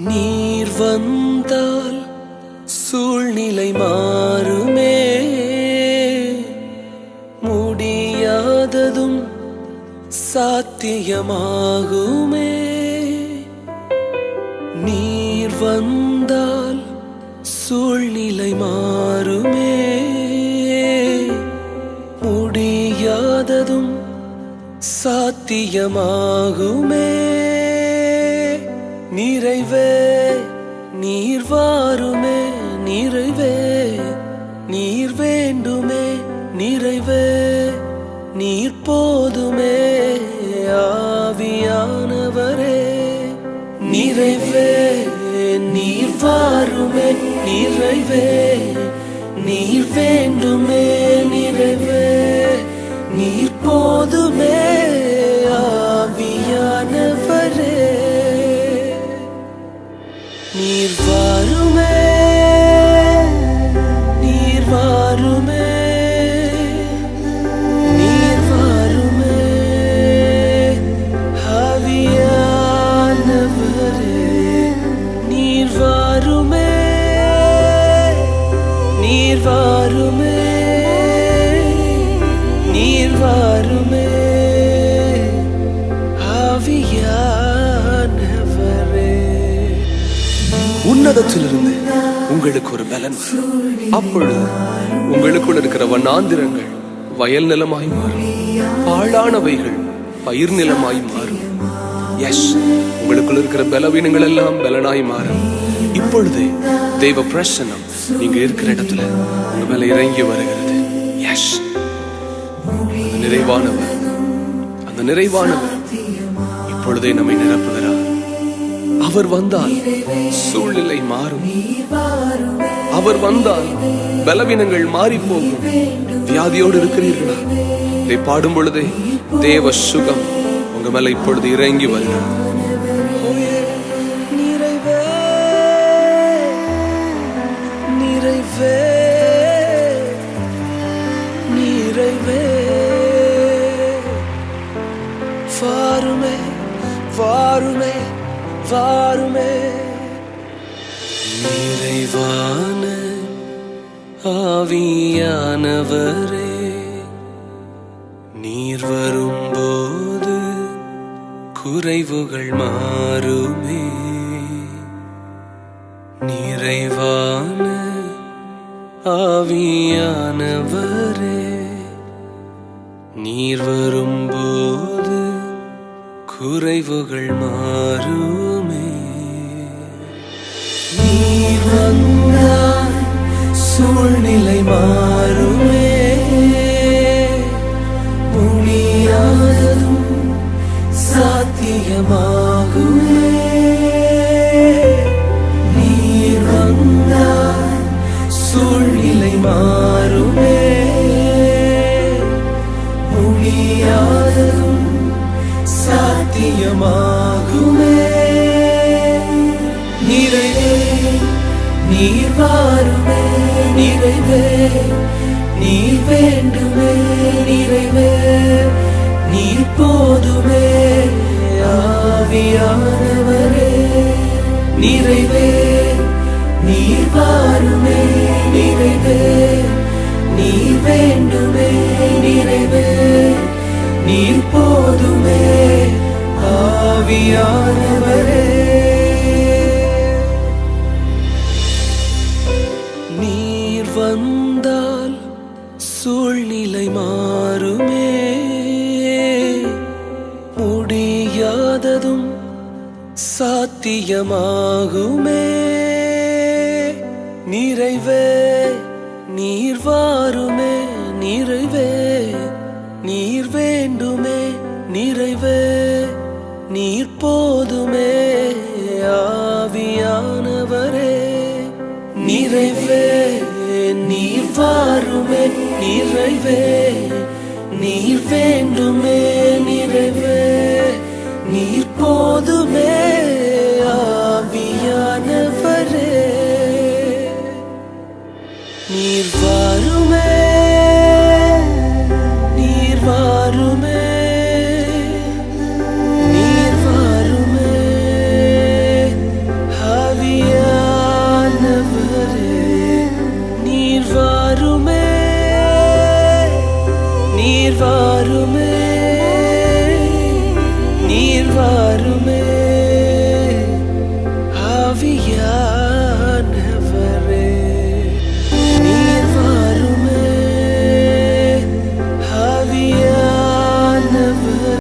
நீர் வந்தால் சூழ்நிலை மாறுமே. முடியாததும் சாத்தியமாகுமே. நீர் வந்தால் சூழ்நிலை மாறுமே. முடியாததும் சாத்தியமாகுமே. நிறைவே நீர் வாருமே நிறைவே நீர் வேண்டுமே நிறைவே நீர் போதுமே ஆவியானவரே. நிறைவே நீர் வாருமே நிறைவே நீர் வேண்டுமே நிறைவே நீர் போதுமே. நீர் வாருமே நீர் வாருமே நீர் வாருமே ஆவியானவரே நீர் வாருமே நீர் வாருமே நீர் வாருமே உன்னதத்திலிருந்து உங்களுக்கு ஒரு பலன். அப்பொழுது உங்களுக்குள் இருக்கிற வண்ணாந்திரங்கள் வயல் நிலமாய் மாறும். பாழானவைகள் பயிர் நிலமாய் மாறும். எஸ் உங்களுக்குள் இருக்கிற பலவீனங்கள் எல்லாம் பலனாய் மாறும். இப்பொழுது தெய்வ பிரசனம் நீங்க இருக்கிற இடத்துல உங்க மேல இறங்கி வருகிறது. எஸ் நிறைவானவர் அந்த நிறைவானவர் இப்பொழுதே நம்மை நிரப்புகிறார். அவர் வந்தால் சூழ்நிலை மாறும். அவர் வந்தால் பலவீனங்கள் மாறி போகும். வியாதியோடு இருக்கிறீர்களா? இதை பாடும் பொழுதே தேவ சுகம் உங்க மேல இப்பொழுது இறங்கி வருகிறது. நிறைவே நிறைவே நிறைவே. வாருமே வாருமே. வாருமே. நிறைவான ஆவியானவரே நீர் வரும்போது குறைவுகள் மாறுமே. நிறைவான ஆவியானவரே நீர் வரும்போது குறைவுகள் மாறுமே. நீ வந்தால் சூழ்நிலை மாறுமே. முடியாததும் சாத்தியமாகுமே. நீ வந்தால் சூழ்நிலை மாறுமே. நீர் வாருமே நிறைவே. நீர் வேண்டுமே நிறைவே. நீர் போதுமே ஆவியானவரே. நிறைவே. நீர் வாருமே நிறைவே. நீர் வேண்டுமே நிறைவே. நீர் போதுமே ஆவியானவரே. வந்தால் சூழ்நிலை மாறுமே. முடியாததும் சாத்தியமாகுமே. நிறைவே நீர் வாருமே நிறைவே. நீர் வேண்டுமே நிறைவே. நீர் போதுமே ஆவியானவரே. நிறைவே நீர் வாருமே நிறைவே. நீர் வேண்டுமே நிறைவே. நீர் போதுமே. வாருமே நீர் வாருமே நீர் வாருமே. ஆவியா